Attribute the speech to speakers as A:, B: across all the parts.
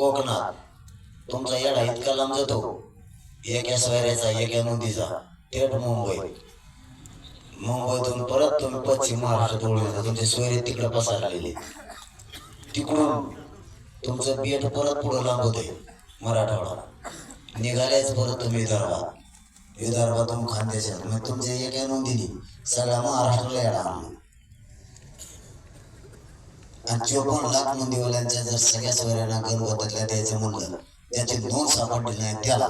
A: कोकणात. तुमचा येडा इतका लांब जातो. एका सोयऱ्याचा एका नदीचा. थेट मुंबई. मुंबईतून परत तुम्ही पश्चिम महाराष्ट्रात ओळख तुमचे सोयरे तिकडे पसरलेले तिकडून तुमचं पेट परत पुढं लांब होते मराठवाडा. निघालेच परत तुम्ही विदर्भात. विदर्भातून खानदेशात. मग तुमचे एका नोंदीने सगळ्या महाराष्ट्राला येणार चोपन्न लाख नोंदीवाल्यांच्या जर सगळ्या सोयऱ्यांना गणपतीतल्या द्यायचं म्हणलं त्याचे दोन सापडले नाही त्याला.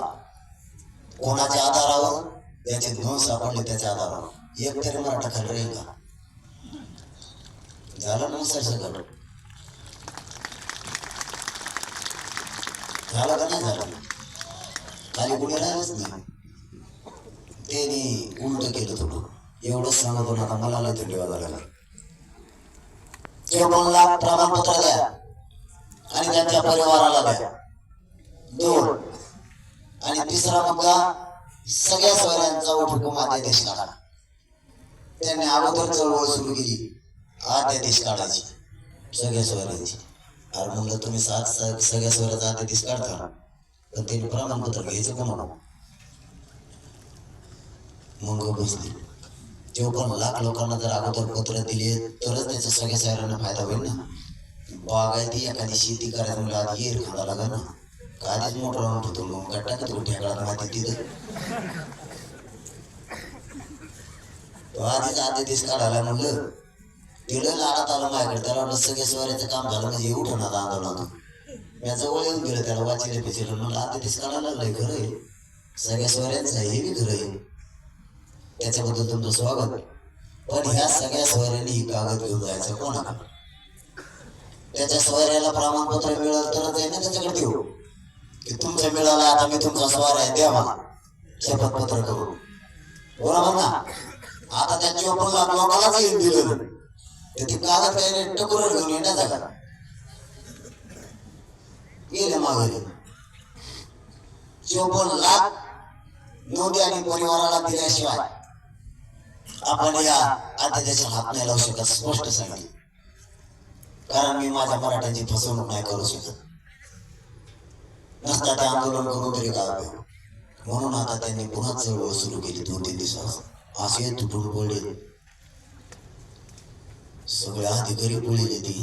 A: कोणाच्या आधारावर? त्याचे दोन सापडले त्याच्या आधारावर. एक तरी मराठा खाली राहील का? झालं ना सर सगळं? झालं का नाही झालं? खाली कुणी राहिलंच नाही. त्यांनी उलट केलं थोडं. एवढंच सांगतो ना आता मला लय थंडी वाजायला लागली. प्रमाणपत्र द्या आणि त्यांच्या परिवाराला द्या. दोन. आणि तिसरा मुद्दा सगळ्या सोयऱ्यांचा उठुकुम आदेश काढा. त्यांनी अगोदर चळवळ सुरू केली. आदेश काढायची. सगळ्या सोयऱ्यांची अरे म्हणलं तुम्ही सात स- सगळ्या सोयऱ्याचा आदेश काढता. पण त्यांनी प्रमाणपत्र घ्यायचं कोणाला मग बसली. चोपन्न लाख लोकांना जर अगोदर पत्र दिले तरच त्याचा सगळ्या शहरांना फायदा होईल ना? बागायती एखादी शेती करायला मला आधी येईल खावा लागा ना का आधीच मोटर आणून ठेवतो मग? गट्टा का तो ठेकळात माहिती तिथं? तो आधीच आधी दिस काढायला म्हणलं तिला लाडात आलं माझ्याकडे. त्याला वाटलं सगळे स्वाऱ्याचं काम झालं म्हणजे येऊ ठेवणार आंदोलन मी जवळ येऊन गेलो त्याला वाचिले पिचिलं म्हणलं आधी दिस काढायला लागलंय खरं आहे. सगळ्या स्वाऱ्यांचं हे बी खरं आहे. त्याच्याबद्दल तुमचं स्वागत पण ह्या सगळ्या सोयऱ्यांनी ही कागद घेऊन जायचं कोणाला? त्याच्या सोयऱ्याला प्रमाणपत्र मिळालं तर ते ना त्याच्याकडे देऊ. की तुमचं मिळालं आता मी तुमचा स्वार आहे द्या मला. शपथपत्र करू बरोबर ना? आता त्या चोपन्न लाख लोकांनाच येऊन दिलं. तर ते कागद काही टकुर घेऊन येण्याचा का गेले मागे चोपन्न लाख नोंदी आणि परिवाराला दिल्याशिवाय आपण या अध्यादेशाला हात नाही लावू शकत स्पष्ट सांगितलं कारण मी माझ्या मराठ्यांची फसवणूक नाही करू शकत. नसता ते आंदोलन करून तरी काय उपयोग म्हणून आता त्यांनी पुन्हा चळवळ सुरू केली दोन तीन दिवसात असे तुटून पडले सगळे अधिकारी पळले ती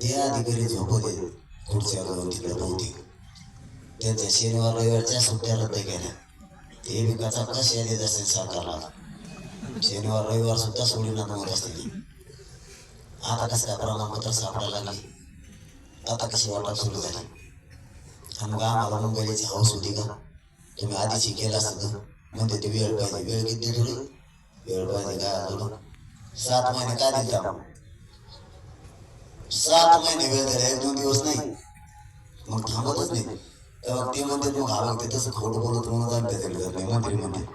A: ते अधिकारी झोपले खुर्च्या करून तिकडे बहुतेक. त्यांच्या शनिवार रविवारच्या सुट्ट्या रद्द केल्या. ते विकाचा कशा देत असेल सरकारला शनिवार रविवार सुद्धा सोडीनाथ होत असते. आता कसं काय प्रमाणपत्र सापडायला लागले. आता कशी वाटप सुरू झाली? आणि मग आम्हाला मुंबईची हाऊस होती का? तुम्ही आधीच केला केलं असतं का? म्हणते ते वेळ पाहिजे. वेळ किती थोडी वेळ पाहिजे काय तुला? सात महिने काय दिले आपण सात महिने वेळ दिला एक दोन दिवस नाही. मग थांबतच नाही. तेव्हा ते म्हणते मग हा बघते तसं खोटं बोलत म्हणून जात नाही मंत्री म्हणते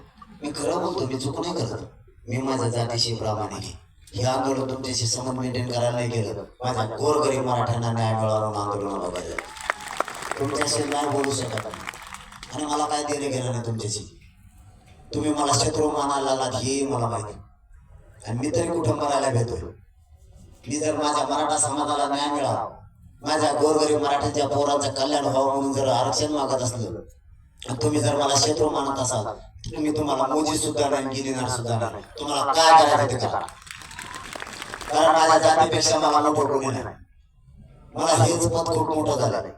A: मी खरं बोलतो मी चुक नाही करत. मी माझ्या जातीशी प्रामाणिक आहे. हे आंदोलन तुमच्याशी संबंध मेंटेन करायला नाही केलं माझ्या गोरगरीब मराठ्यांना न्याय मिळावा म्हणून आंदोलनाला पाहिजे तुमच्याशी नाही बोलू शकत आणि मला काय दिलं गेलं नाही तुमच्याशी. तुम्ही मला शत्रू मानायला लागलात हे मला माहिती. आणि मी तरी कुठं मरायला भेटतोय? मी जर माझ्या मराठा समाजाला न्याय मिळावा माझ्या गोरगरीब मराठ्यांच्या पोरांचं कल्याण व्हावं म्हणून जर आरक्षण मागत असलं आणि तुम्ही जर मला शत्रू मानत असाल मी तुम्हाला मोजी सुद्धा नाही गिरीनार सुद्धा नाही. तुम्हाला काय करायचं ते करा. कारण माझ्या जातीपेक्षा मला मोठं कोणी नाही. मला हेच पद खूप मोठं झालं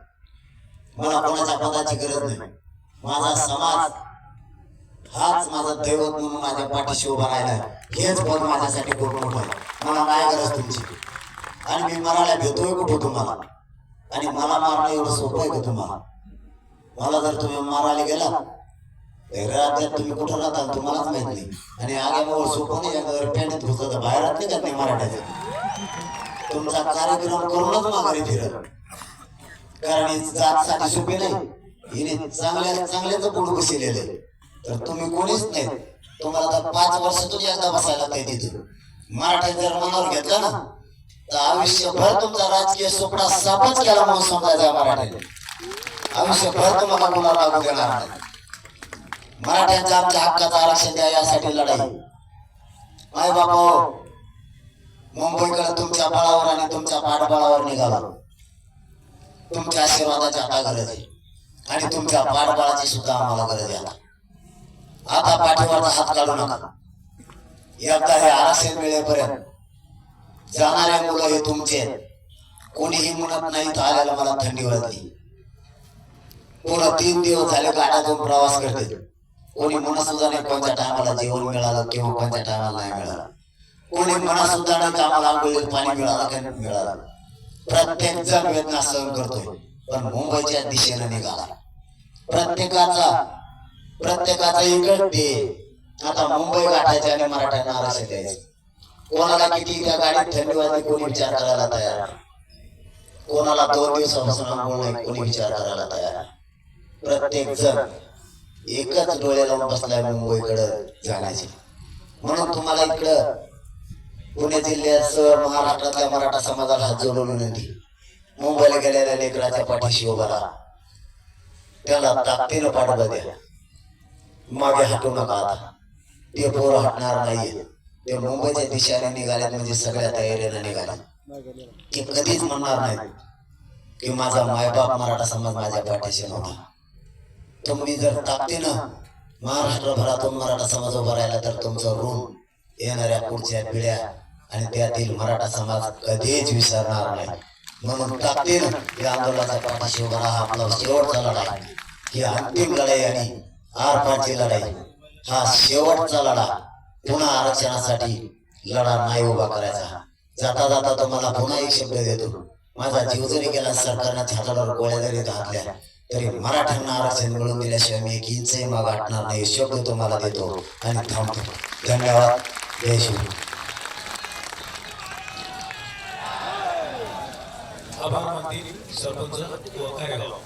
A: मला कोणाच्या पदाची गरज नाही. माझा समाज हाच माझा दैवत म्हणून माझ्या पाठीशी उभा राहिला हेच पद माझ्यासाठी खूप मोठं आहे. मला काय गरज तुमची? आणि मी मरायला भेटतोय कुठं तुम्हाला? आणि मला मारणं एवढं सोपं आहे का तुम्हाला? मला जर तुम्ही मारायला गेला तर तुम्ही कुठं राहता तुम्हालाच माहीत नाही. आणि आल्यामुळे सोपं नाही एकदा जर पॅन्टीत तर बाहेर नाही जात नाही मराठ्याचं तुमचा कार्यक्रम करूनच माघारी फिरत. कारण ही जातसाठी सोपे नाही. हिने चांगल्या चांगल्याच पुढे बसलेले तर तुम्ही कोणीच नाही. तुम्हाला आता पाच वर्षातून एकदा बसायला काय तिथे. मराठा जर मनावर घेतला ना तर आयुष्यभर तुमचा राजकीय सोपडा सापच केला म्हणून समजायचा मराठ्याने. आयुष्यभर तुम्हाला कोणाला लागू देणार नाही. मराठ्यांचा आमच्या हक्काचा आरक्षण द्या यासाठी लढाई. माय बापा मुंबईकडे तुमच्या बळावर आणि तुमच्या पाठबळावर निघाला. तुमच्या आशीर्वादाची आता गरज आहे. आणि तुमच्या पाठबळाची सुद्धा आम्हाला गरज आहे आता. आता पाठीवरचा हात काढू नका. एकदा हे आरक्षण मिळेपर्यंत जाणारे मुलं हे तुमचे आहेत. कोणीही म्हणत नाही तर आल्याला मला थंडी वाजली. पुढं तीन दिवस झाले गाड्यातून प्रवास करते. कोणी म्हणत सुद्धा नाही कोणत्या टायमाला जेवण मिळालं किंवा कोणत्या टायमाला नाही मिळालं. कोणी म्हणा सुद्धा नाही कामाला पाणी मिळालं का मिळालं. प्रत्येक जण वेदना सहन करतोय पण मुंबईच्या दिशेने निघाला. प्रत्येकाचा प्रत्येकाचा एकच दे आता मुंबई गाठायचे आणि मराठ्यांना आरक्षण द्यायचं. कोणाला किती त्या गाडीत थंडी वाजली कोणी विचार करायला तयार? कोणाला दोन दिवसापासून आंघोळ नाही कोणी विचार करायला तयार? प्रत्येक जण एकच डोळे लावून बसलाय मुंबईकडे जाण्याचे. म्हणून तुम्हाला इकडं पुणे जिल्ह्यासह महाराष्ट्रातल्या मराठा समाजाला हात जोडून विनंती. मुंबईला गेलेल्या लेकराच्या पाठीशी उभा राहा. त्याला ताकदीनं पाठबळ द्या. मागे हटू नका आता. ते पोरं हटणार नाहीये. ते मुंबईच्या दिशेने निघाले म्हणजे सगळ्या तयारीने निघाले ते कधीच म्हणणार नाही की माझा मायबाप मराठा समाज माझ्या पाठीशी नव्हता. तुम्ही जर ताकदीनं महाराष्ट्रभरातून मराठा समाज उभा राहिला तर तुमचं ऋण येणाऱ्या पुढच्या पिढ्या आणि त्यातील मराठा समाज कधीच विसरणार नाही. म्हणून ताकदीनं या आंदोलनाचा पाठीशी उभा राहा. आपला शेवटचा लढाई ही अंतिम लढाई आणि आरपारची लढाई. हा शेवटचा लढा. पुन्हा आरक्षणासाठी लढा नाही उभा करायचा. जाता जाता तुम्हाला पुन्हा एक शब्द देतो. माझा जीव जरी गेला सरकारने हातावर गोळ्या जरी घातल्या तरी मराठ्यांना आरक्षण मिळवून दिल्याशिवाय मी एक इंचही माग हटणार नाही. शब्द तुम्हाला देतो आणि थांबतो. धन्यवाद. जय शिव
B: आभार मानतील सरपंच व कार्यगाव